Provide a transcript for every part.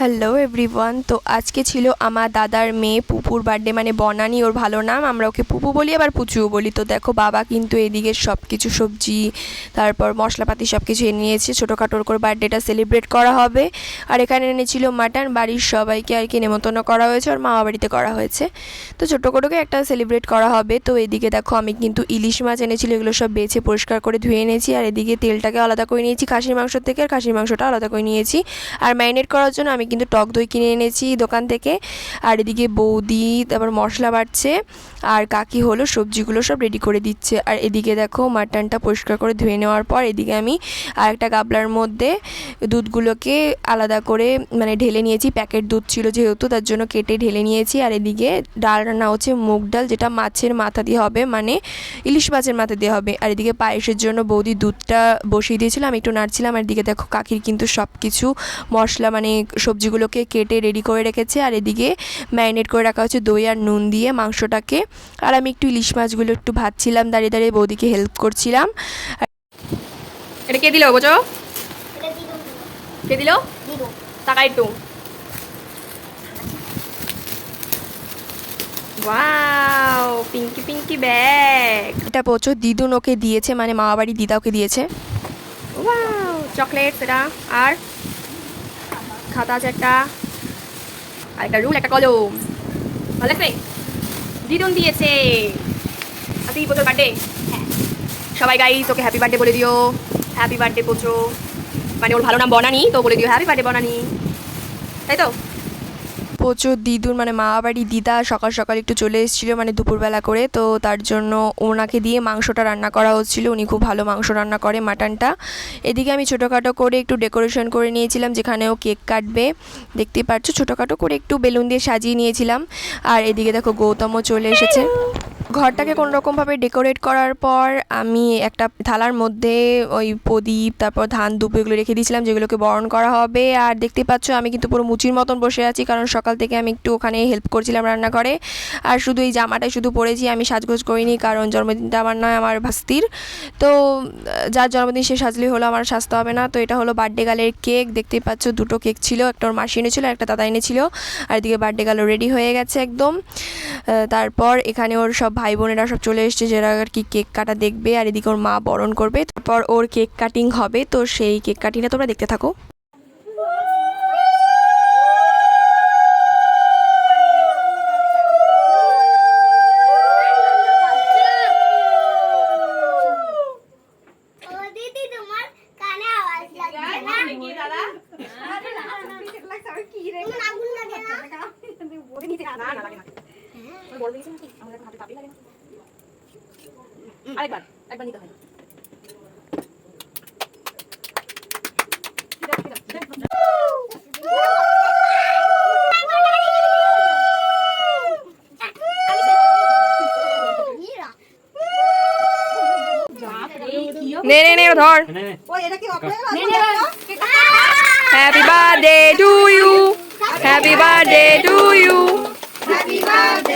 Hello everyone তো আজকে ছিল আমার দাদার মেয়ে পুপুর বার্থডে মানে বনানি, ওর ভালো নাম। আমরা ওকে পুপু বলি, আবার পুচুও বলি। তো দেখো, বাবা কিন্তু এদিকে সব কিছু সবজি, তারপর মশলাপাতি সব কিছু এনে নিয়েছে ছোটোখাটোর করে বার্থডেটা সেলিব্রেট করা হবে। আর এখানে এনেছিল মাটন বাড়ির সবাইকে আর কি নেমন্তন্ন করা হয়েছে আর মামা বাড়িতে করা হয়েছে। তো ছোটো খাটোকে একটা সেলিব্রেট করা হবে। তো এদিকে দেখো, আমি কিন্তু ইলিশ মাছ এনেছিল, এগুলো সব বেছে পরিষ্কার করে ধুয়ে এনেছি। আর এদিকে তেলটাকে আলাদা করে নিয়েছি, খাসির মাংস থেকে, আর খাসির মাংসটা আলাদা করে নিয়েছি। আর ম্যারিনেট করার জন্য আমি কিন্তু টক দই কিনে এনেছি দোকান থেকে। আর এদিকে বৌদি, তারপর মশলা বাড়ছে, আর কাকি হলো সবজিগুলো সব রেডি করে দিচ্ছে। আর এদিকে দেখো মাটনটা পরিষ্কার করে ধুয়ে নেওয়ার পর এদিকে আমি আর একটা গাবলার মধ্যে দুধগুলোকে আলাদা করে মানে ঢেলে নিয়েছি। প্যাকেট দুধ ছিল যেহেতু, তার জন্য কেটে ঢেলে নিয়েছি। আর এদিকে ডাল রান্না হচ্ছে মুগ ডাল, যেটা মাছের মাথা দিয়ে হবে মানে ইলিশ মাছের মাথা দিয়ে হবে। আর এদিকে পায়েসের জন্য বৌদি দুধটা বসিয়ে দিয়েছিল, আমি একটু নাড়ছিলাম। আর এদিকে দেখো কাকির কিন্তু সব কিছু মশলা মানে সবজিগুলোকে কেটে রেডি করে রেখেছে। আর এদিকে ম্যারিনেট করে রাখা হচ্ছে দই আর নুন দিয়ে মাংসটাকে। আর আমি একটু ইলিশ মাছগুলো একটু ভাজছিলাম দাঁড়িয়ে দাঁড়িয়ে বৌদিকে হেল্প করছিলাম। এটা কে দিল বোঝো? কে দিল? টাকা একটু। Wow Pinky Pinky bag. এটা প্রচুর দিদুন ওকে দিয়েছে মানে মামা বাড়ি দিদা ওকে দিয়েছে। ওয়াও চকলেট এটা আর? খাতা আছে একটা আর একটা রুল একটা কলম ভালো লাগবে দিদুন দিয়েছে। আজকে কি পোচোর বার্থডে সবাই গাই তোকে হ্যাপি বার্থডে বলে দিও। হ্যাপি বার্থডে পোচো মানে ওর ভালো নাম বনানি তো বলে দিও হ্যাপি বার্থডে বনানি। তাই তো? প্রচুর দিদুর মানে মা বাড়ি দিদা সকাল সকাল একটু চলে এসেছিল মানে দুপুরবেলা করে, তো তার জন্য ওনাকে দিয়ে মাংসটা রান্না করা হচ্ছিল। উনি খুব ভালো মাংস রান্না করে মাটনটা। এদিকে আমি ছোটোখাটো করে একটু ডেকোরেশন করে নিয়েছিলাম যেখানেও কেক কাটবে। দেখতে পাচ্ছ, ছোটোখাটো করে একটু বেলুন দিয়ে সাজিয়ে নিয়েছিলাম। আর এদিকে দেখো গৌতমও চলে এসেছে। ঘরটাকে কোনো রকমভাবে ডেকোরেট করার পর আমি একটা থালার মধ্যে ওই প্রদীপ তারপর ধান দুপ এগুলো রেখে দিয়েছিলাম যেগুলোকে বরণ করা হবে। আর দেখতে পাচ্ছ আমি কিন্তু পুরো মুচির মতন বসে আছি কারণ সকাল থেকে আমি একটু ওখানে হেল্প করছিলাম রান্নাঘরে। আর শুধু এই জামাটাই শুধু পরেছি আমি সাজগোজ করিনি কারণ জন্মদিনটা আমার নয় আমার ভাস্তির। তো যার জন্মদিন সে সাজলে হলো আমার সাজতে হবে না। তো এটা হলো বার্থডে গালের কেক দেখতেই পাচ্ছ দুটো কেক ছিল একটা ওর মাসি এনেছিল একটা দাদা এনেছিল। আর এদিকে বার্থডে গালও রেডি হয়ে গেছে একদম। তারপর এখানে ওর সব ভাই বোনেরা সব চলে এসছে যারা আর কি কেক কাটা দেখবে আর এদিকে ওর মা বরণ করবে তারপর ওর কেক কাটিং হবে তো সেই কেক কাটিংটা তোমরা দেখতে থাকো ও দিদি তোমার কানে আওয়াজ লাগছে না তোমার আগুন লাগে না আরেকবার একবার নিতে হয় নে নে নে। ধর happy birthday to you happy birthday to you happy birthday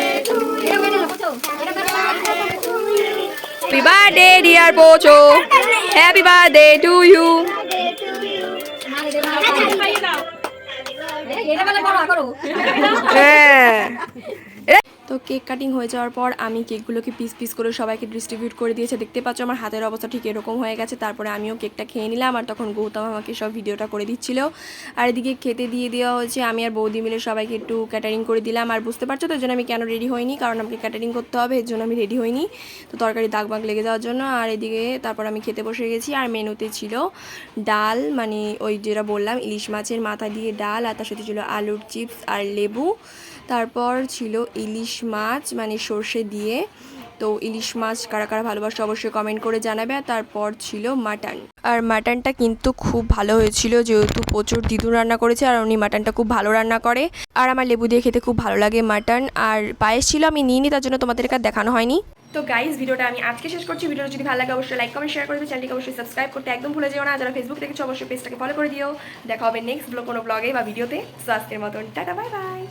dear Pocho happy birthday to you হ্যাঁ। তো কেক কাটিং হয়ে যাওয়ার পর আমি কেকগুলোকে পিস পিস করে সবাইকে ডিস্ট্রিবিউট করে দিয়েছে। দেখতে পাচ্ছ আমার হাতের অবস্থা ঠিক এরকম হয়ে গেছে। তারপরে আমিও কেকটা খেয়ে নিলাম আর তখন গৌতম আমাকে সব ভিডিওটা করে দিচ্ছিল। আর এদিকে খেতে দিয়ে দেওয়া হয়েছে, আমি আর বৌদি মিলে সবাইকে একটু ক্যাটারিং করে দিলাম। আর বুঝতে পারছ তো জন্য আমি কেন রেডি হইনি? কারণ আমাকে ক্যাটারিং করতে হবে, এর জন্য আমি রেডি হইনি। তো তরকারি দাগ বাগ লেগে যাওয়ার জন্য আর এদিকে তারপর আমি খেতে বসে গেছি। আর মেনুতে ছিল ডাল মানে ওই যেটা বললাম, ইলিশ মাছের মাথা দিয়ে ডাল, আর তার সাথে ছিল আলুর চিপস আর লেবু। তারপর ছিল ইলিশ মাছ মানে সর্ষে দিয়ে। তো ইলিশ মাছ কারা কারা ভালোবাসে অবশ্যই কমেন্ট করে জানাবে। আর তারপর ছিল মাটন। আর মাটনটা কিন্তু খুব ভালো হয়েছিল, যেহেতু প্রচুর দিদুন রান্না করেছে আর উনি মাটনটা খুব ভালো রান্না করে। আর আমার লেবু দিয়ে খেতে খুব ভালো লাগে মাটন। আর পায়েস ছিল আমি নিইনি, তার জন্য তোমাদের কাছে দেখানো হয়নি। তো গাইজ ভিডিওটা আমি আজকে শেষ করছি। ভিডিওটা যদি ভালো লাগে, অবশ্যই লাইক কমেন্ট শেয়ার করে চ্যানেলটিকে অবশ্যই সাবস্ক্রাইব করতে একদম ভুলে যেও না। যারা ফেসবুক দেখেছ, অবশ্যই পেজটাকে ফলো করে দিও। দেখা হবে নেক্সট ব্লগ কোনো ব্লগে বা ভিডিওতে সো আজকের মতন, টাটা বাই বাই